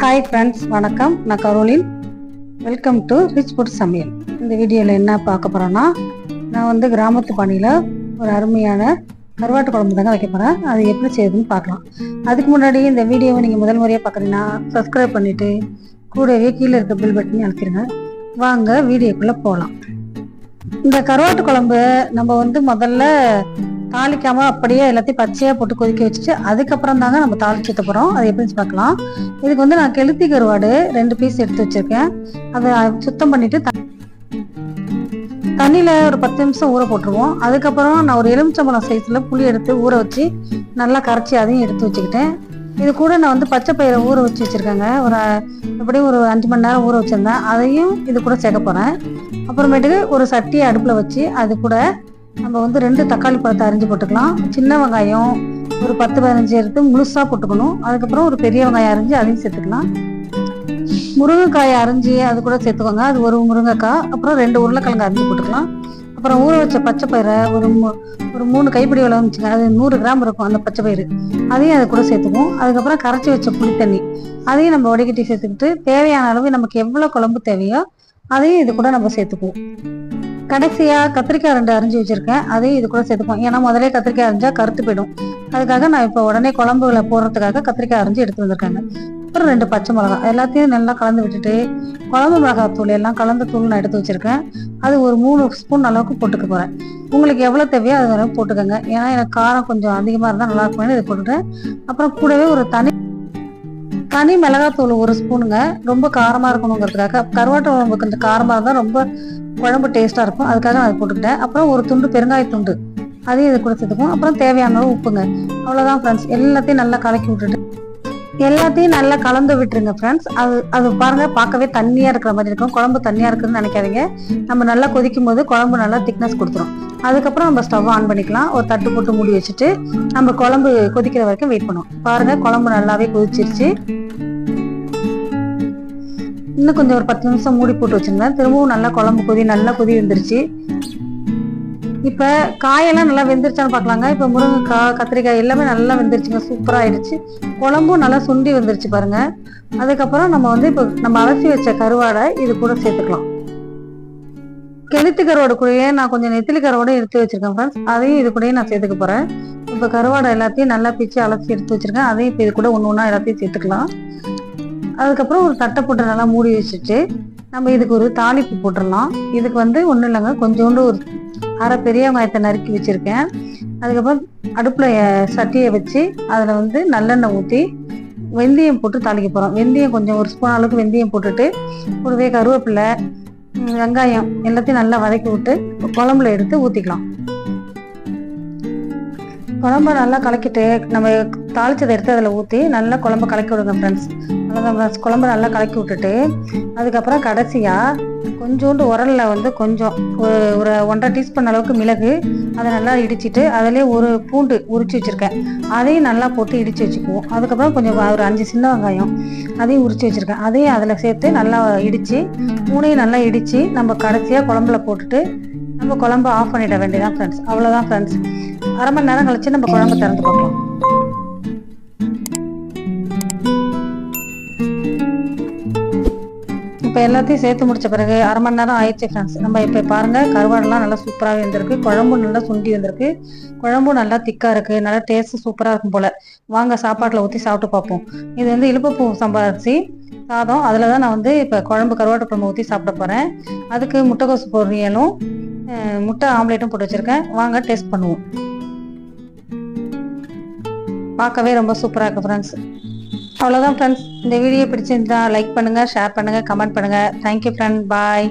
Hi friends வணக்கம். நான் Caroline. Welcome to rich food சமையல் இந்த வீடியோவில் என்ன பார்க்க போகிறேன்னா நான் வந்து கிராமத்து பணியில் ஒரு அருமையான கருவாட்டு குழம்பு தாங்க வைக்க போகிறேன் அது எப்படி செய்யுதுன்னு பார்க்கலாம். அதுக்கு முன்னாடி இந்த வீடியோவை நீங்கள் முதல் முறையாக பார்க்குறீங்கன்னா சப்ஸ்கிரைப் பண்ணிவிட்டு கூடவே கீழே இருக்க பில் பட்டனையும் அழுத்திடுங்க வாங்க வீடியோக்குள்ளே போகலாம் இந்த கருவாட்டு குழம்பு நம்ம வந்து முதல்ல தாளிக்காம அப்படியே எல்லாத்தையும் பச்சையா போட்டு கொதிக்க வச்சுட்டு அதுக்கப்புறம் தாங்க நம்ம தாளிச்சு ஊத்த அது எப்படின்னு பார்க்கலாம். இதுக்கு வந்து நான் கெளுத்தி கருவாடு ரெண்டு பீஸ் எடுத்து வச்சிருக்கேன். அதை சுத்தம் பண்ணிட்டு த- தண்ணியில ஒரு பத்து நிமிஷம் ஊற போட்டுருவோம். அதுக்கப்புறம் நான் ஒரு எலுமிச்சம்பழம் சைஸ்ல புளி எடுத்து ஊற வச்சு நல்லா கரைச்சி அதையும் எடுத்து வச்சுக்கிட்டேன். இது கூட நான் வந்து பச்சை பயிரை ஊற வச்சு வச்சுருக்கேங்க. ஒரு எப்படியும் ஒரு அஞ்சு மணி நேரம் ஊற வச்சுருந்தேன். அதையும் இது கூட சேர்க்க போகிறேன் அப்புறமேட்டுக்கு ஒரு சட்டியை அடுப்பில் வச்சு அது கூட நம்ம வந்து ரெண்டு தக்காளி பழத்தை அரிஞ்சு போட்டுக்கலாம். சின்ன வெங்காயம் ஒரு பத்து பதினஞ்சு எடுத்து முழுசாக போட்டுக்கணும். அதுக்கப்புறம் ஒரு பெரிய வெங்காயம் அரிஞ்சு அதையும் சேர்த்துக்கலாம். முருங்கைக்காயை அரிஞ்சு அது கூட சேர்த்துக்கோங்க. அது ஒரு முருங்கைக்காய். அப்புறம் ரெண்டு உருளைக்கிழங்கு அரிஞ்சு போட்டுக்கலாம். அப்புறம் ஊற வச்ச பச்சை பயிரை ஒரு ஒரு மூணு கைப்பிடி அளவு வச்சுங்க அது நூறு கிராம் இருக்கும் அந்த பச்சை பயிறு. அதையும் அது கூட சேர்த்துக்குவோம். அதுக்கப்புறம் கரைச்சி வச்ச புளி தண்ணி அதையும் நம்ம உடைக்கட்டி சேர்த்துக்கிட்டு தேவையான அளவு நமக்கு எவ்வளோ குழம்பு தேவையோ அதையும் இது கூட நம்ம சேர்த்துக்குவோம். கடைசியா கத்திரிக்காய் ரெண்டு அரிஞ்சு வச்சிருக்கேன். அதையும் இது கூட சேர்த்துப்போம் ஏன்னா முதலே கத்திரிக்காய் அரிஞ்சால் கருத்து போயிடும். அதுக்காக நான் இப்போ உடனே குழம்புல போடுறதுக்காக கத்திரிக்காய் அரிஞ்சு எடுத்து வந்திருக்காங்க. அப்புறம் ரெண்டு பச்சை மிளகாய் எல்லாத்தையும் நல்லா கலந்து விட்டுட்டு குழம்பு மிளகாய் தூள் எல்லாம் கலந்த தூள் நான் எடுத்து வச்சிருக்கேன். அது ஒரு மூணு ஸ்பூன் அளவுக்கு போட்டுக்க போகிறேன் உங்களுக்கு எவ்வளோ தேவையோ அது அளவு போட்டுக்கோங்க. ஏன்னா எனக்கு காரம் கொஞ்சம் அதிகமாக இருந்தால் நல்லா இருக்கும்னு இதை போட்டுட்டேன். அப்புறம் கூடவே ஒரு தனி தனி மிளகாத்தூள் ஒரு ஸ்பூனுங்க. ரொம்ப காரமாக இருக்கணுங்கிறதுக்காக கருவாட்டு குழம்பு கொஞ்சம் காரமாக இருந்தால் ரொம்ப குழம்பு டேஸ்ட்டாக இருக்கும். அதுக்காக நான் அதை போட்டுக்கிட்டேன். அப்புறம் ஒரு துண்டு பெருங்காய துண்டு. அதையும் இது கூட அப்புறம் தேவையான அளவு உப்புங்க. அவ்வளோதான் ஃப்ரெண்ட்ஸ் எல்லாத்தையும் நல்லா கலக்கி விட்டுட்டு. எல்லாத்தையும் நல்லா கலந்து விட்டுருங்க ஃப்ரெண்ட்ஸ் அது அது பாருங்க பார்க்கவே தண்ணியாக இருக்கிற மாதிரி இருக்கும். குழம்பு தண்ணியாக இருக்குன்னு நினைக்காதீங்க. நம்ம நல்லா கொதிக்கும் போது குழம்பு நல்லா திக்னஸ் கொடுத்துரும். அதுக்கப்புறம் நம்ம ஸ்டவ் ஆன் பண்ணிக்கலாம். ஒரு தட்டு போட்டு மூடி வச்சுட்டு நம்ம குழம்பு கொதிக்கிற வரைக்கும் வெயிட் பண்ணுவோம். பாருங்க குழம்பு நல்லாவே கொதிச்சிருச்சு. இன்னும் கொஞ்சம் ஒரு பத்து நிமிஷம் மூடி போட்டு வச்சுருந்தேன். திரும்பவும் நல்லா குழம்பு கொதி நல்லா கொதி வந்துருச்சு. இப்ப காயெல்லாம் நல்லா வெந்துருச்சான்னு பார்க்கலாங்க இப்ப முருங்கைக்காய் கத்திரிக்காய் எல்லாமே நல்லா வெந்துருச்சுங்க. சூப்பரா ஆயிடுச்சு. குழம்பும் நல்லா சுண்டி வந்துருச்சு பாருங்க. அதுக்கப்புறம் நம்ம வந்து இப்போ நம்ம அலசி வச்ச கருவாடை இது கூட சேர்த்துக்கலாம். கெளுத்து கருவாடு கூடயே நான் கொஞ்சம் நெத்திலி கருவாடும் எடுத்து வச்சிருக்கேன் ஃப்ரெண்ட்ஸ் அதையும் இது கூடயே நான் சேர்த்துக்க போறேன். இப்போ கருவாடை எல்லாத்தையும் நல்லா பிச்சு அலசி எடுத்து வச்சிருக்கேன். அதையும் இப்போ இது கூட ஒன்று ஒன்றா எல்லாத்தையும் சேர்த்துக்கலாம். அதுக்கப்புறம் ஒரு தட்டை போட்டு நல்லா மூடி வச்சுட்டு நம்ம இதுக்கு ஒரு தாளிப்பு போட்டுடலாம். இதுக்கு வந்து ஒன்றும் இல்லைங்க. கொஞ்சோண்டு ஒரு அரை பெரிய வெங்காயத்தை நறுக்கி வச்சிருக்கேன். அதுக்கப்புறம் அடுப்பில் சட்டியை வச்சு அதில் வந்து நல்லெண்ணெய் ஊற்றி வெந்தயம் போட்டு தாளிக்க போகிறோம் வெந்தயம் கொஞ்சம் ஒரு ஸ்பூன் அளவுக்கு வெந்தயம் போட்டுட்டு கூடவே கருவேப்பிலை வெங்காயம் எல்லாத்தையும் நல்லா வதக்கி விட்டு குழம்புல எடுத்து ஊற்றிக்கலாம் குழம்ப நல்லா கலக்கிட்டு நம்ம தாளிச்சதை எடுத்து அதில் ஊற்றி நல்லா குழம்ப கலக்கி விடுங்க ஃப்ரெண்ட்ஸ் நல்லா ஃப்ரெண்ட்ஸ் குழம்பு நல்லா கலக்கி விட்டுட்டு அதுக்கப்புறம் கடைசியாக கொஞ்சோண்டு உரல்ல வந்து கொஞ்சம் ஒரு ஒரு ஒன்றரை டீஸ்பூன் அளவுக்கு மிளகு அதை நல்லா இடிச்சிட்டு அதிலே ஒரு பூண்டு உரிச்சு வச்சுருக்கேன். அதையும் நல்லா போட்டு இடித்து வச்சுக்குவோம். அதுக்கப்புறம் கொஞ்சம் ஒரு அஞ்சு சின்ன வெங்காயம் அதையும் உரிச்சு வச்சுருக்கேன். அதையும் அதில் சேர்த்து நல்லா இடித்து மூணையும் நல்லா இடித்து நம்ம கடைசியாக குழம்புல போட்டுட்டு நம்ம குழம்பு ஆஃப் பண்ணிட வேண்டியதான் ஃப்ரெண்ட்ஸ் அவ்வளோதான் ஃப்ரெண்ட்ஸ் அரை மணி நேரம் கழிச்சு நம்ம குழம்பு திறந்து பார்க்கலாம். இப்போ எல்லாத்தையும் சேர்த்து முடிச்ச பிறகு அரை மணி நேரம் ஆயிடுச்சு ஃப்ரெண்ட்ஸ் நம்ம இப்போ பாருங்க கருவாடெல்லாம் நல்லா சூப்பராகவே இருந்திருக்கு. குழம்பும் நல்லா சுண்டி வந்திருக்கு குழம்பும் நல்லா திக்காக இருக்கு. நல்லா டேஸ்ட்டு சூப்பராக இருக்கும் போல. வாங்க சாப்பாட்டில் ஊற்றி சாப்பிட்டு பார்ப்போம். இது வந்து இழுப்பப்பூ சம்பா அரிசி சாதம். அதில் தான் நான் வந்து இப்போ குழம்பு கருவாட்டு குழம்பு ஊற்றி சாப்பிட போகிறேன் அதுக்கு முட்டைக்கோசு பொரியலும் முட்டை ஆம்லேட்டும் போட்டு வச்சுருக்கேன். வாங்க டேஸ்ட் பண்ணுவோம். பார்க்கவே ரொம்ப சூப்பராக இருக்குது ஃப்ரெண்ட்ஸ் அவ்வளோதான் ஃப்ரெண்ட்ஸ் இந்த வீடியோ பிடிச்சிருந்தா லைக் பண்ணுங்கள் ஷேர் பண்ணுங்கள் கமெண்ட் பண்ணுங்கள் தேங்க்யூ ஃப்ரெண்ட் பாய்